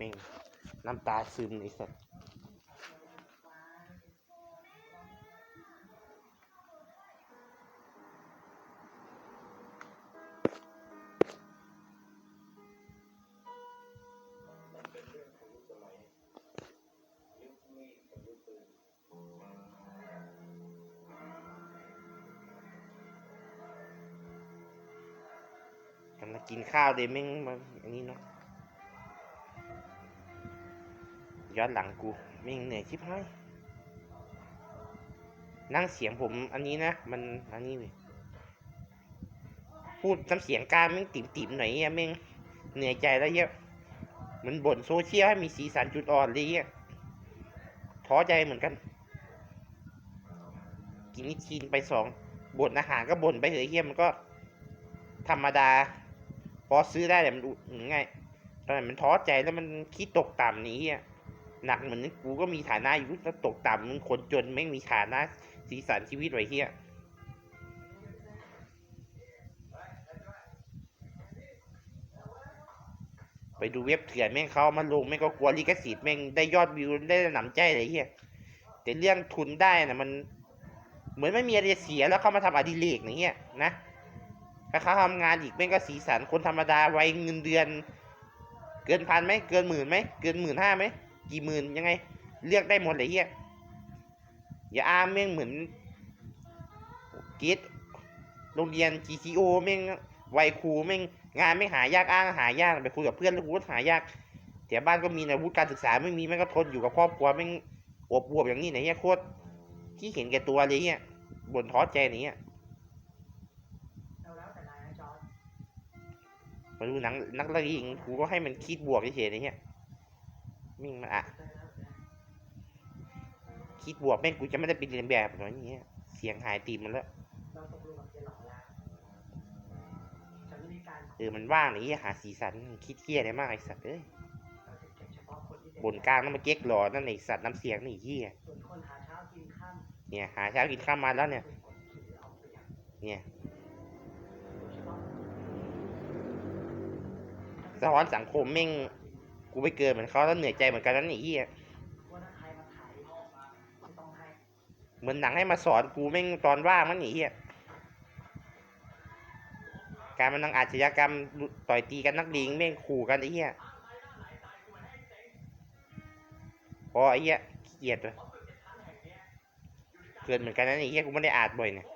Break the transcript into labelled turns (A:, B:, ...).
A: แม่งน้ำตาซึมไอ้สัสกำลังกินข้าวเดยแม่งมาอันนี้เนาะ ย้อนหลังกูแม่งเหนื่อยชิบหายนั่งเสียงผมอันนี้นะ มันอันนี้เลยพูดน้ำเสียงกลารแม่งติ่มติ่มๆหน่อยอะแม่งเหนื่อยใจแล้วเยอะมันบ่นโซเชียลให้มีสีสันจุดอ่อนเลยอะท้อใจเหมือนกัน กินนิชินไปสองบ่นอาหารก็บ่นไปเถอะเฮียมันก็ ธรรมดา พอซื้อได้แต่มันอุดหนุนง่ายตอนนั้นมันท้อใจแล้วมันคิดตกต่ำนี้อะ หนักเหมือนกูก็มีฐานะอยู่แล้วตกต่ำมึงคนจนไม่งมีฐานะสีสันชีวิตไว้เฮียไปดูเว็บเถื่อนแม่งเขามาลงแม่งก็กลัวลิขสิทธิ์แม่งได้ยอดวิวได้หนำใจเลยเฮียแต่เรื่องทุนได้นะมัน เหมือนไม่มีอะไรเสียแล้วเขามาทำอดิเรกอย่างเงี้ยนะถ้าเขาทำงานอีกแม่งก็สีสันคนธรรมดาไวเงินเดือน เกินพันไหมเกินหมื่นไหมเกินหมื่นห้าไหม กี่หมื่นยังไง เลือกได้หมดเลยเฮียอย่าอ้างแม่งเหมือนเกตโรงเรียน GCO แม่งวัยครูแม่งงานไม่หายากอ้างหายากไปคุยกับเพื่อนแล้วกูก็หายากแต่บ้านก็มีนะวุฒิการศึกษาไม่มีแม่งก็ทนอยู่กับครอบครัวแม่งอบอวบอย่างนี้ไหนเฮียโคตรที่เห็นแก่ตัวเลยเฮียบ่นท้อใจอย่างเงี้ย
B: แล้วแล้วแต่นายนะจอร์ด
A: มาดูหนังนักเลงยิงกูก็ให้มันคิดบวกเฉยๆนะเนี่ย มิ่งมาอะ
B: แต่แล้วแต่
A: คิดบวกแม่งกูจะไม่ได้เป็นเรียนแบบหรอกอย่างเงี้ยเสียงหายตีมมันแล้ว
B: เราตกลงกับเจหลอกแล้วจะไม่มีการ
A: เออมันว่างไอ้เหี้ยหาสีสันคิดเครียดอะไรมากไอ้สัตว์เอ้ย
B: เราจะเก็บเฉพาะคนที่
A: บนกลางนั่นมาเก๊กหลอนั่นไอ้สัตว์น้ำเสียงนี่ไอ้เหี้ย
B: ส่วนคนหาเช้ากินข้าม
A: เนี่ยหาเช้ากินข้ามมาแล้วเนี่ย
B: เป็นคนที่เอาเปรียบ
A: เนี่ย
B: โดยเฉพาะ
A: สะท้อนสังคมแม่ง กูไปเกิดเหมือนเขาแล้วเหนื่อยใจเหมือนกันนั่นไอ้เหี้ยเหมือนหนังให้มาสอนกูแม่งตอนว่างมันไอ้เหี้ยการมันนังอาชญากรรมต่อยตีกันนักเลงแม่งขู่กันไอ้เหี้ยพอไอ้เหี้ยเกลียจเลยเกินเหมือนกันนะไอ้เหี้ยกูไม่ได้อานบ่อยเนี่ย